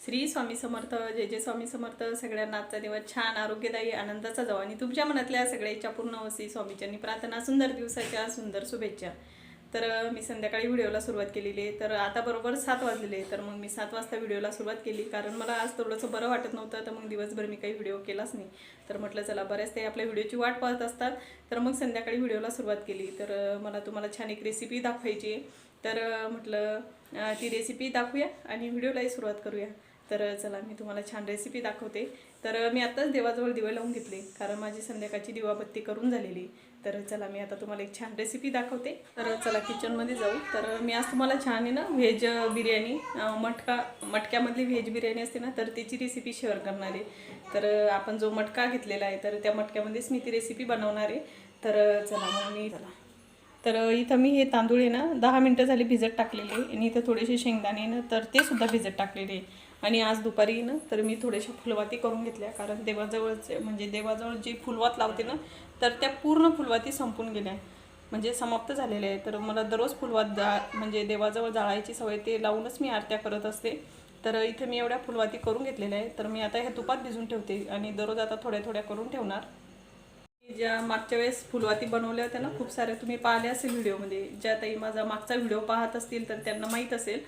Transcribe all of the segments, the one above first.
श्री स्वामी समर्थ जय जय स्वामी समर्थ. सगळ्यांना आजचा दिवस छान आरोग्यदायी आनंदाचा जावा. आणि तुमच्या मनातल्या सगळ्या इच्छा पूर्ण होसी स्वामीच्यांनी प्रार्थना सुंदर दिवसाच्या सुंदर शुभेच्छा. तर मी संध्याकाळी व्हिडिओला सुरुवात केलेली आहे. तर आता बरोबर सात वाजलेले तर मग मी सात वाजता व्हिडिओला सुरुवात केली. कारण मला आज थोडंसं बरं वाटत नव्हतं. तर मग दिवसभर मी काही व्हिडिओ केलाच नाही. तर म्हटलं चला बऱ्याच ते आपल्या व्हिडिओची वाट पाहत असतात. तर मग संध्याकाळी व्हिडिओला सुरुवात केली. तर मला तुम्हाला छान एक रेसिपी दाखवायची आहे. तर म्हटलं ती रेसिपी दाखवूया आणि व्हिडिओलाही सुरुवात करूया. तर चला मी तुम्हाला छान रेसिपी दाखवते. तर मी आत्ताच देवाजवळ दिवे लावून घेतले कारण माझी संध्याकाळची दिवाबत्ती करून झालेली. तर चला मी आता तुम्हाला एक छान रेसिपी दाखवते. तर चला किचनमध्ये जाऊ. तर मी आज तुम्हाला छान आहे ना व्हेज बिर्याणी मटका मटक्यामधली व्हेज बिर्याणी असते ना तर त्याची रेसिपी शेअर करणार आहे. तर आपण जो मटका घेतलेला आहे तर त्या मटक्यामध्येच मी ती रेसिपी बनवणार आहे. तर चला मग मी चला तर इथं मी हे तांदूळ आहे ना दहा मिनटं झाली भिजत टाकलेले आणि इथं थोडेसे शेंगदाणे ना तर ते सुद्धा भिजत टाकलेले आहे. आणि आज दुपारी ना तर मी थोड्याशा फुलवाती करून घेतल्या कारण देवाजवळचे म्हणजे देवाजवळ जी फुलवात लावते ना तर त्या पूर्ण फुलवाती संपून गेल्या. म्हणजे समाप्त झालेल्या आहे तर मला दररोज फुलवात जा म्हणजे देवाजवळ जाळायची सवय ते लावूनच मी आरत्या करत असते. तर इथे मी एवढ्या फुलवाती करून घेतलेल्या आहे तर मी आता ह्या तुपात भिजून ठेवते आणि दररोज आता थोड्या थोड्या करून ठेवणार. ज्या मागच्या वेळेस फुलवाती बनवल्या होत्या ना खूप साऱ्या तुम्ही पाहिल्या असेल व्हिडिओमध्ये. ज्या ताई माझा मागचा व्हिडिओ पाहत असतील तर त्यांना माहीत असेल.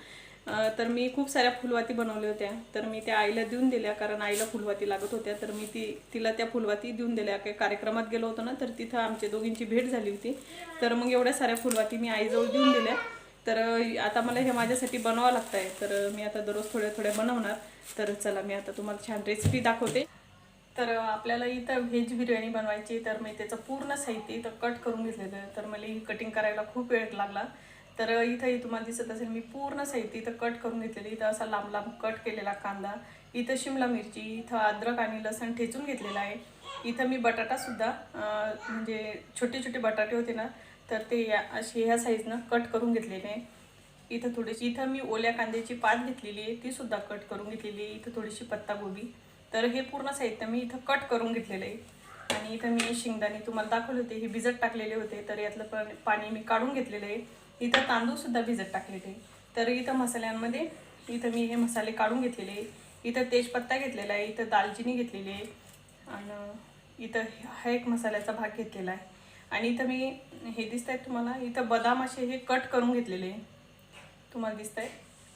तर मी खूप साऱ्या फुलवाती बनवल्या होत्या. तर मी त्या आईला देऊन दिल्या कारण आईला फुलवाती लागत होत्या. तर मी ती तिला त्या फुलवाती देऊन दिल्या. काही कार्यक्रमात गेलो होतो ना तर तिथं आमच्या दोघींची भेट झाली होती. तर मग एवढ्या साऱ्या फुलवाती मी आईजवळ देऊन दिल्या. तर आता मला हे माझ्यासाठी बनवावं लागतं आहे तर मी आता दररोज थोड्या थोड्या बनवणार. तर चला मी आता तुम्हाला छान रेसिपी दाखवते. तर आपल्याला इथं व्हेज बिर्याणी बनवायची. तर मी त्याचं पूर्ण साहित्य इथं कट करून घेतलेलं तर मला ही कटिंग करायला खूप वेळ लागला. तर इथंही तुम्हाला दिसत असेल मी पूर्ण साहित्य इथं कट करून घेतलेलं. इथं असा लांब लांब कट केलेला कांदा. इथं शिमला मिरची इथं अद्रक आणि लसण ठेचून घेतलेलं आहे. इथं मी बटाटासुद्धा म्हणजे छोटे छोटे बटाटे होते ना तर ते या असे ह्या साईजनं कट करून घेतलेले. आहे इथं थोडीशी इथं मी ओल्या कांद्याची पात घेतलेली आहे ती सुद्धा कट करून घेतलेली आहे. इथं थोडीशी पत्तागोबी तर हे पूर्ण साहित्य मी इथं कट करून घेतलेलं आहे. आणि इथं मी शेंगदाणे तुम्हाला दाखवले होते हे भिजत टाकलेले होते. तर यातलं पाणी मी काढून घेतलेलं आहे. इथं तांदूळसुद्धा भिजत टाकलेले तर इथं मसाल्यांमध्ये इथं मी हे मसाले काढून घेतलेले. इथं तेजपत्ता घेतलेला आहे इथं दालचिनी घेतलेली आहे आणि इथं हा एक मसाल्याचा भाग घेतलेला आहे. आणि इथं मी हे दिसत आहेत तुम्हाला इथं बदाम असे हे कट करून घेतलेले. आहे तुम्हाला दिसत आहे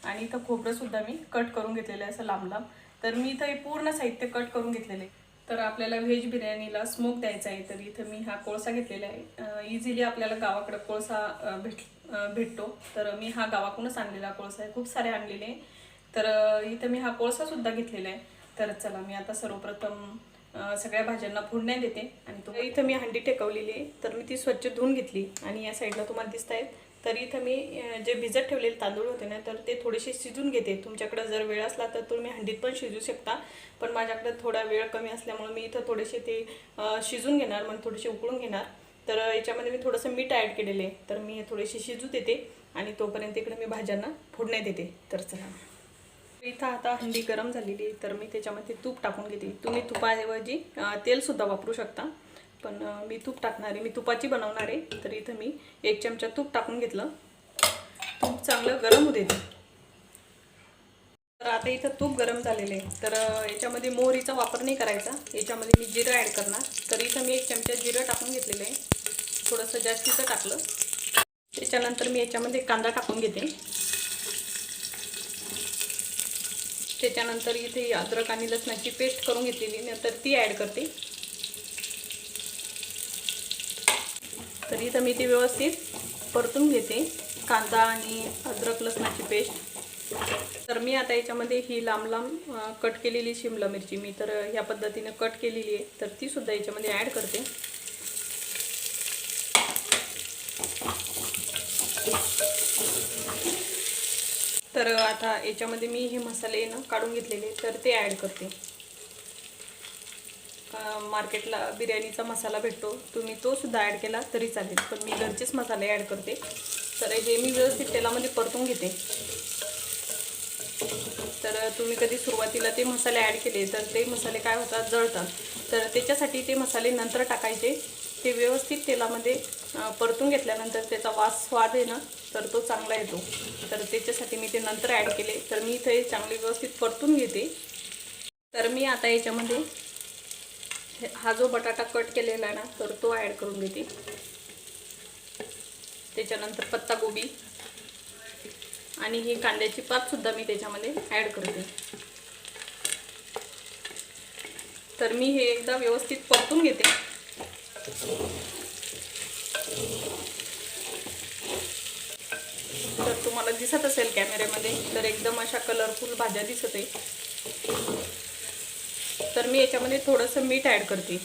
आणि इथं खोबरंसुद्धा मी कट करून घेतलेलं आहे असं लांब लांब तर मी इथं हे पूर्ण साहित्य कट करून घेतलेलं. आहे तर आपल्याला व्हेज बिर्याणीला स्मोक द्यायचा आहे तर इथं मी हा कोळसा घेतलेला आहे. इझिली आपल्याला गावाकडं कोळसा भेट भेटतो. तर मी हा गावाकडूनच आणलेला कोळसा आहे. खूप सारे आणलेले तर इथं मी हा कोळसासुद्धा घेतलेला आहे. तर चला मी आता सर्वप्रथम सगळ्या भाज्यांना फोडण्या देते आणि तो इथं मी हंडी टेकवलेली आहे. तर मी ती स्वच्छ धुवून घेतली आणि या साईडला तुम्हाला दिसत आहेत. तर इथं मी जे भिजत ठेवलेले तांदूळ होते ना तर ते थोडेसे शिजून घेते. तुमच्याकडं जर वेळ असला तर तुम्ही हंडीत पण शिजू शकता. पण माझ्याकडे थोडा वेळ कमी असल्यामुळे मी इथं थोडेसे ते शिजून घेणार म्हणजे थोडेसे उकळून घेणार. तर याच्यामध्ये मी थोडंसं मीठ ॲड केलेलं आहे. तर मी हे थोडेसे शिजू देते आणि तोपर्यंत इकडे मी भाज्यांना फोडण्या देते. तर चला. इथं आता हंडी गरम झालेली आहे. तर मी त्याच्यामध्ये तूप टाकून घेते. तुम्ही तुपाऐवजी तेलसुद्धा वापरू शकता. पण मी तूप टाकणार आहे. मी तुपाची बनवणार आहे. तर इथं मी एक चमचा तूप टाकून घेतलं. तूप चांगलं गरम होऊ देते. तर आता इथं तूप गरम झालेलं आहे. तर याच्यामध्ये मोहरीचा वापर नाही करायचा. याच्यामध्ये मी जिरं ॲड करणार. तर इथं मी एक चमचा जिरं टाकून घेतलेलं आहे. थोडंसं जास्तीचं टाकलं. त्याच्यानंतर मी याच्यामध्ये कांदा टाकून घेते. त्याच्यानंतर इथे अद्रक आणि लसणाची पेस्ट करून घेतलेली नंतर ती ॲड करते. तर इथं मी ती व्यवस्थित परतून घेते कांदा आणि अद्रक लसणाची पेस्ट. तर मी आता याच्यामध्ये ही लांब लांब कट केलेली शिमला मिरची मी तर ह्या पद्धतीने कट केलेली आहे तर ती सुद्धा याच्यामध्ये ॲड करते. तर आता याच्यामध्ये मी हे मसाले ना काढून घेतलेले तर ते ॲड करते. मार्केटला बिर्याणीचा मसाला भेटतो. तुम्ही तो सुद्धा ॲड केला तरी चालेल पण मी घरचेच मसाले ॲड करते. तर हे मी व्यवस्थित तेलामध्ये परतून घेते. तर तुम्ही कधी सुरुवातीला ते मसाले ॲड केले तर ते मसाले काय होतात? जळतात. तर त्याच्यासाठी ते मसाले नंतर टाकायचे. ते व्यवस्थित तेलामध्ये परतून घेतल्यानंतर त्याचा वास स्वाद आहे ना तर तो चांगला येतो. तर त्याच्यासाठी मी ते नंतर ॲड केले. तर मी इथे चांगले व्यवस्थित परतून घेते. तर मी आता याच्यामध्ये हा जो बटाटा कट केलेला आहे ना तर तो ॲड करून घेते. त्याच्यानंतर पत्तागोबी आणि ही कांद्याची पातसुद्धा मी त्याच्यामध्ये ॲड करते. तर मी हे एकदा व्यवस्थित परतून घेते. तर तुम्हाला दिसत असेल कॅमेऱ्यामध्ये तर एकदम अशा कलरफुल भाज्या दिसत. आहे तर मी याच्यामध्ये थोडंसं मीठ ॲड करते.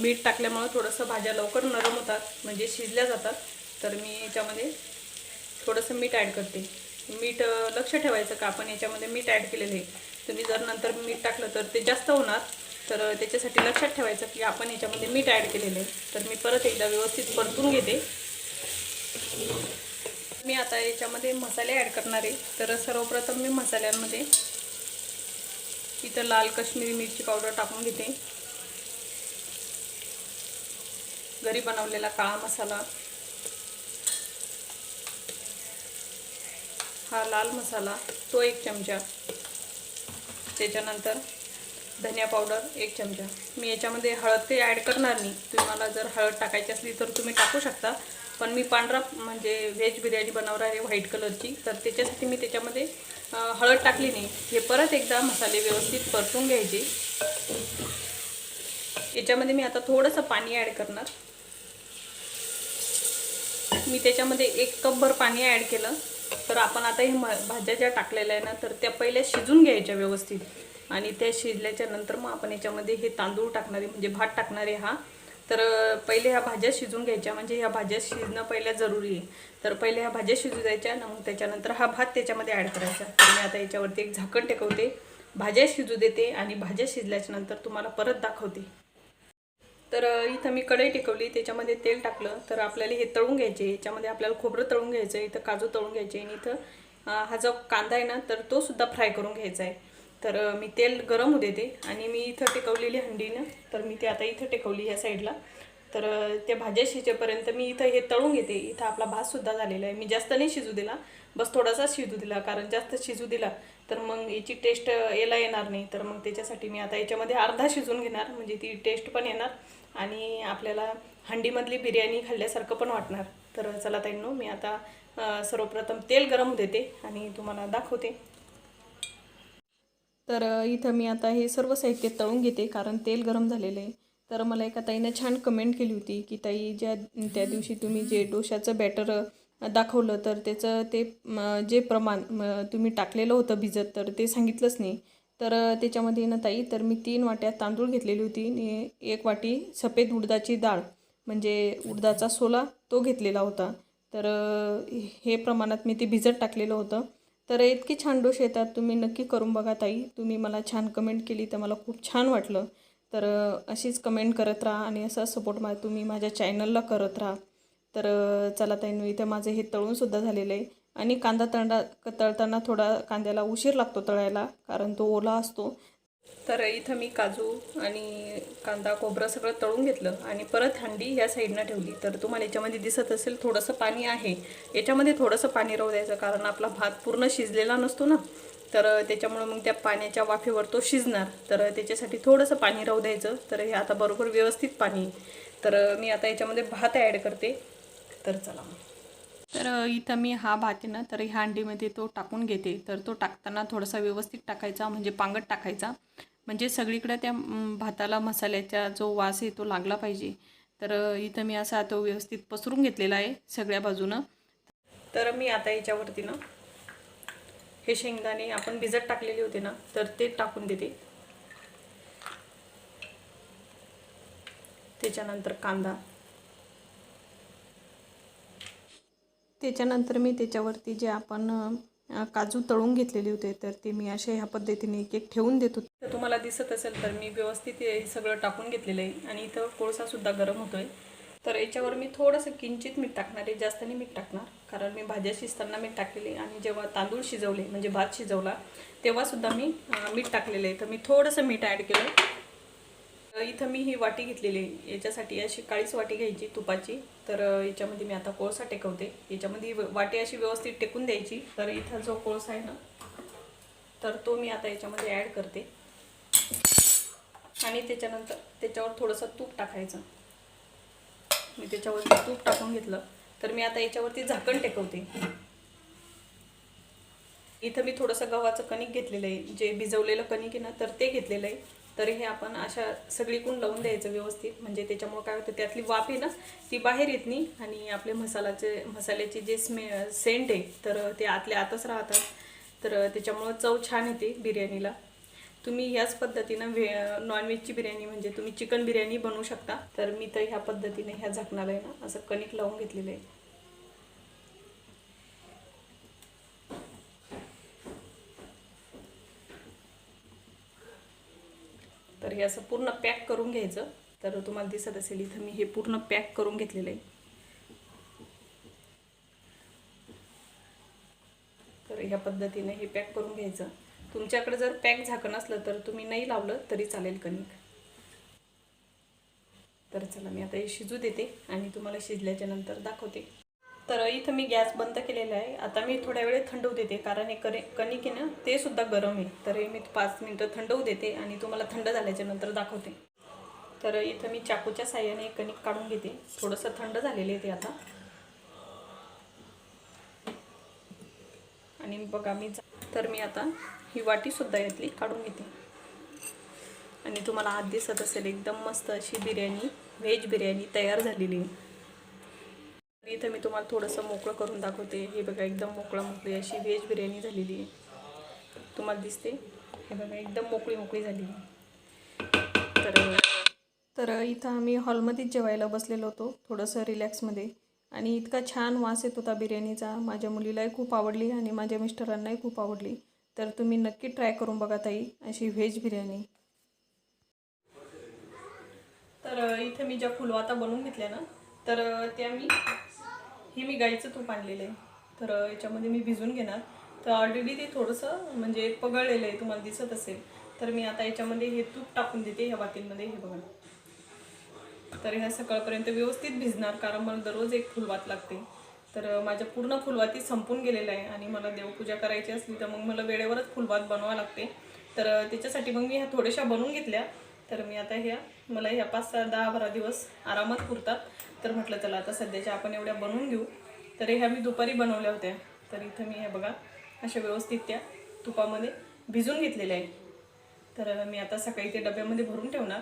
मीठ टाकल्यामुळं थोडंसं भाज्या लवकर नरम होतात म्हणजे शिजल्या जातात. तर मी याच्यामध्ये थोडंसं मीठ ॲड करते. मीठ लक्ष ठेवायचं का? आपण याच्यामध्ये मीठ ॲड केलेलं आहे. तुम्ही जर नंतर मीठ टाकलं तर ते जास्त होणार. तर त्याच्यासाठी लक्षात ठेवायचं की आपण याच्यामध्ये मीठ ॲड केलेलं आहे. तर मी परत एकदा व्यवस्थित परतून घेते. मी आता याच्यामध्ये मसाले ॲड करणार आहे. तर सर्वप्रथम मी मसाल्यांमध्ये इथं लाल काश्मीरी मिरची पावडर टाकून घेते. घरी बनवलेला काळा मसाला. हा लाल मसाला तो एक चमचा. त्याच्यानंतर धनिया पावडर एक चमचा. मी याच्यामध्ये हळद ते ॲड करणार नाही. तुम्हाला जर हळद टाकायची असली तर तुम्ही टाकू शकता. पण मी पांढरा म्हणजे व्हेज बिर्याणी बनवणार आहे व्हाईट कलरची तर त्याच्यासाठी मी त्याच्यामध्ये हळद टाकली नाही. हे परत एकदा मसाले व्यवस्थित परतून घ्यायचे. याच्यामध्ये मी आता थोडंसं पाणी ॲड करणार. मी त्याच्यामध्ये एक कपभर पाणी ॲड केलं. तर आपण आता हे म भाज्या ज्या टाकलेल्या आहे ना तर त्या पहिल्या शिजून घ्यायच्या व्यवस्थित. आणि त्या शिजल्याच्या नंतर मग आपण याच्यामध्ये हे तांदूळ टाकणारे म्हणजे भात टाकणारे हा. तर पहिले ह्या भाज्या शिजून घ्यायच्या म्हणजे ह्या भाज्या शिजणं पहिल्या जरुरी आहे. तर पहिले ह्या भाज्या शिजू द्यायच्या ना मग त्याच्यानंतर हा भात त्याच्यामध्ये ॲड करायचा. तर मी आता याच्यावरती एक झाकण टेकवते. भाज्या शिजू देते आणि भाज्या शिजल्याच्या नंतर तुम्हाला परत दाखवते. तर इथं मी कढई टेकवली त्याच्यामध्ये तेल टाकलं. तर आपल्याला हे तळून घ्यायचे याच्यामध्ये आपल्याला खोबरं तळून घ्यायचं आहे इथं काजू तळून घ्यायचे आणि इथं हा जो कांदा आहे ना तर तो सुद्धा फ्राय करून घ्यायचा आहे. तर मी तेल गरम होते ते आणि मी इथं टेकवलेली हंडीनं तर मी ते आता इथं टेकवली ह्या साईडला. तर त्या भाज्या शिजेपर्यंत मी इथं हे तळून घेते. इथं आपला भातसुद्धा झालेला आहे. मी जास्त नाही शिजू दिला. बस थोडासा शिजू दिला कारण जास्त शिजू दिला तर मग याची टेस्ट याला येणार नाही. तर मग त्याच्यासाठी मी आता याच्यामध्ये अर्धा शिजून घेणार म्हणजे ती टेस्ट पण येणार आणि आपल्याला हंडीमधली बिर्याणी खाल्ल्यासारखं पण वाटणार. तर चला ताईंनो मी आता सर्वप्रथम तेल गरम देते आणि तुम्हाला दाखवते. तर इथं मी आता हे सर्व साहित्य तळून घेते कारण तेल गरम झालेलं आहे. तर मला एका ताईनं छान कमेंट केली होती की ताई ज्या त्या दिवशी तुम्ही जे डोशाचं बॅटर दाखवलं तर त्याचं ते जे प्रमाण तुम्ही टाकलेलं होतं भिजत तर ते सांगितलंच नाही. तर त्याच्यामध्ये ना ताई तर मी तीन वाट्या तांदूळ घेतलेली होती आणि एक वाटी सफेद उडदाची डाळ म्हणजे उडदाचा सोला तो घेतलेला होता. तर हे प्रमाणात मी ते भिजत टाकलेलं होतं. तर इतकी छान डोश येतात तुम्ही नक्की करून बघा ताई. तुम्ही मला छान कमेंट केली तर मला खूप छान वाटलं. तर अशीच कमेंट करत राहा आणि असा सपोर्ट मा तुम्ही माझ्या चॅनलला करत राहा. तर चला ताईंनो इथे माझं हे तळूनसुद्धा झालेलं आहे. आणि कांदा तळणा तळताना थोडा कांद्याला उशीर लागतो तळायला कारण तो ओला असतो. तर इथं मी काजू आणि कांदा खोबरं सगळं तळून घेतलं आणि परत हंडी या साईडनं ठेवली. तर तुम्हाला याच्यामध्ये दिसत असेल थोडंसं पाणी आहे. याच्यामध्ये थोडंसं पाणी राहू द्यायचं कारण आपला भात पूर्ण शिजलेला नसतो ना. तर त्याच्यामुळं मग त्या पाण्याच्या वाफेवर तो शिजणार. तर त्याच्यासाठी थोडंसं पाणी राहू द्यायचं. तर हे आता बरोबर व्यवस्थित पाणी. तर मी आता याच्यामध्ये भात ॲड करते. तर चला मग. तर इथं मी हा भात आहे ना तर ह्या अंडीमध्ये तो टाकून घेते. तर तो टाकताना थोडासा व्यवस्थित टाकायचा म्हणजे पांगट टाकायचा. म्हणजे सगळीकडे त्या भाताला मसाल्याचा जो वास आहे तो लागला पाहिजे. तर इथं मी असा तो व्यवस्थित पसरून घेतलेला आहे सगळ्या बाजूनं. तर मी आता याच्यावरती ना हे शेंगदाणे आपण भिजत टाकलेले होते ना तर ते टाकून देते. त्याच्यानंतर कांदा. त्याच्यानंतर मी त्याच्यावरती जे आपण काजू तळून घेतलेले होते तर ते मी असे ह्या पद्धतीने एक एक ठेवून देत होते. तर तुम्हाला दिसत असेल तर मी व्यवस्थित हे सगळं टाकून घेतलेलं आहे. आणि इथं कोळसासुद्धा गरम होतो आहे तर याच्यावर मी थोडंसं किंचित मीठ टाकणार आहे. जास्त नाही मीठ टाकणार. कारण मी भाज्या शिजताना मीठ टाकलेले आणि जेव्हा तांदूळ शिजवले म्हणजे भात शिजवला तेव्हासुद्धा मी मीठ टाकलेलं आहे. तर मी थोडंसं मीठ ॲड केलं इथं मी ही वाटी घेतलेली आहे. याच्यासाठी अशी काळीच वाटी घ्यायची तुपाची. तर याच्यामध्ये मी आता कोळसा टेकवते. याच्यामध्ये वाटी अशी व्यवस्थित टेकून द्यायची. तर इथं जो कोळसा आहे ना तर तो मी आता याच्यामध्ये ॲड करते. आणि त्याच्यानंतर त्याच्यावर थोडंसं तूप टाकायचं. मी त्याच्यावरती तूप टाकून घेतलं. तर मी आता याच्यावरती झाकण टेकवते. इथं मी थोडंसं गव्हाचं कणिक घेतलेलं आहे. जे भिजवलेलं कणिक आहे ना तर ते घेतलेलं आहे. तर हे आपण अशा सगळीकडून लावून द्यायचं व्यवस्थित. म्हणजे त्याच्यामुळं काय होतं त्यातली वाफ आहे ना ती बाहेर येत नाही. आणि आपले मसालाचे मसाल्याचे जे स्मे सेंट आहे तर ते आतल्या आतच राहतात. तर त्याच्यामुळं चव छान येते बिर्याणीला. तुम्ही ह्याच पद्धतीनं व्हे नॉनव्हेजची बिर्याणी म्हणजे तुम्ही चिकन बिर्याणी बनवू शकता. तर मी तर ह्या पद्धतीने ह्या झाकणाला आहे ना असं कणिक लावून घेतलेलं आहे. तर हे असं पूर्ण पॅक करून घ्यायचं. तर तुम्हाला दिसत असेल इथं मी हे पूर्ण पॅक करून घेतलेलं आहे. तर ह्या पद्धतीने हे पॅक करून घ्यायचं. तुमच्याकडे जर पॅक झाकण असलं तर तुम्ही नाही लावलं तरी चालेल कणिक. तर चला मी आता हे शिजू देते आणि तुम्हाला शिजल्याच्या नंतर दाखवते. तर इथं मी गॅस बंद केलेला आहे. आता मी थोड्या वेळ थंडवू देते कारण हे करे कणिक आहे ना ते सुद्धा गरम आहे. तर मी पाच मिनटं थंडवू देते आणि तुम्हाला थंड झाल्याच्यानंतर दाखवते. तर इथं मी चाकूच्या साह्याने कणिक काढून घेते. थोडंसं थंड झालेले आहे ते आता. आणि बघा मी तर मी आता ही वाटीसुद्धा यातली काढून घेते. आणि तुम्हाला आत दिसत असेल एकदम मस्त अशी बिर्याणी व्हेज बिर्याणी तयार झालेली आहे. इथं मी तुम्हाला थोडंसं मोकळं करून दाखवते. हे बघा एकदम मोकळं मोकळी अशी व्हेज बिर्याणी झालेली आहे. तुम्हाला दिसते? हे बघा एकदम मोकळी मोकळी झाली तर तर इथं आम्ही हॉलमध्येच जेवायला बसलेलो होतो थोडंसं रिलॅक्समध्ये. आणि इतका छान वास येत होता बिर्याणीचा. माझ्या मुलीलाही खूप आवडली आणि माझ्या मिस्टरांनाही खूप आवडली. तर तुम्ही नक्की ट्राय करून बघा ताई अशी व्हेज बिर्याणी. तर इथं मी ज्या फुलवाता बनवून घेतल्या ना तर त्या मी हे मी गाईचं तूप आणलेलं आहे. तर याच्यामध्ये मी भिजून घेणार. तर ऑलरेडी ते थोडंसं म्हणजे पगळलेलं आहे तुम्हाला दिसत असेल. तर मी आता याच्यामध्ये हे तूप टाकून देते ह्या वातींमध्ये हे बघा. तर ह्या सकाळपर्यंत व्यवस्थित भिजणार कारण मला दररोज एक फुलवात लागते. तर माझ्या पूर्ण फुलवाती संपून गेलेलं आहे आणि मला देवपूजा करायची असली तर मग मला वेळेवरच फुलवात बनवावं लागते. तर त्याच्यासाठी मग मी ह्या थोड्याशा बनवून घेतल्या. तर मी आता ह्या मला ह्या पाच सहा दहा बारा दिवस आरामात पुरतात. तर म्हटलं चला आता सध्याच्या आपण एवढ्या बनवून घेऊ. तर ह्या मी दुपारी बनवल्या होत्या. तर इथं मी ह्या बघा अशा व्यवस्थित त्या तुपामध्ये भिजून घेतलेल्या आहे तर मी आता सकाळी ते डब्यामध्ये भरून ठेवणार.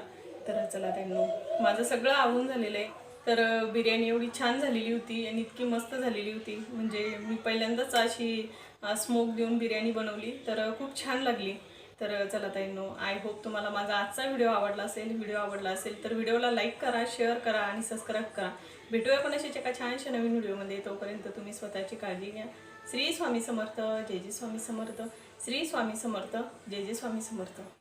तर चला त्यांना माझं सगळं आवडून झालेलं आहे. तर बिर्याणी एवढी छान झालेली होती आणि इतकी मस्त झालेली होती. म्हणजे मी पहिल्यांदाच अशी स्मोक देऊन बिर्याणी बनवली. तर खूप छान लागली. तर चला ताईंनो आय होप तुम्हाला माझा आजचा व्हिडिओ आवडला असेल. व्हिडिओ आवडला असेल तर व्हिडिओला लाईक करा शेअर करा आणि सबस्क्राईब करा. भेटूया पण अशाच एका छानशा नवीन व्हिडिओमध्ये तोपर्यंत तुम्ही स्वतःची काळजी घ्या. श्री स्वामी समर्थ जय जय स्वामी समर्थ. श्री स्वामी समर्थ जय जय स्वामी समर्थ.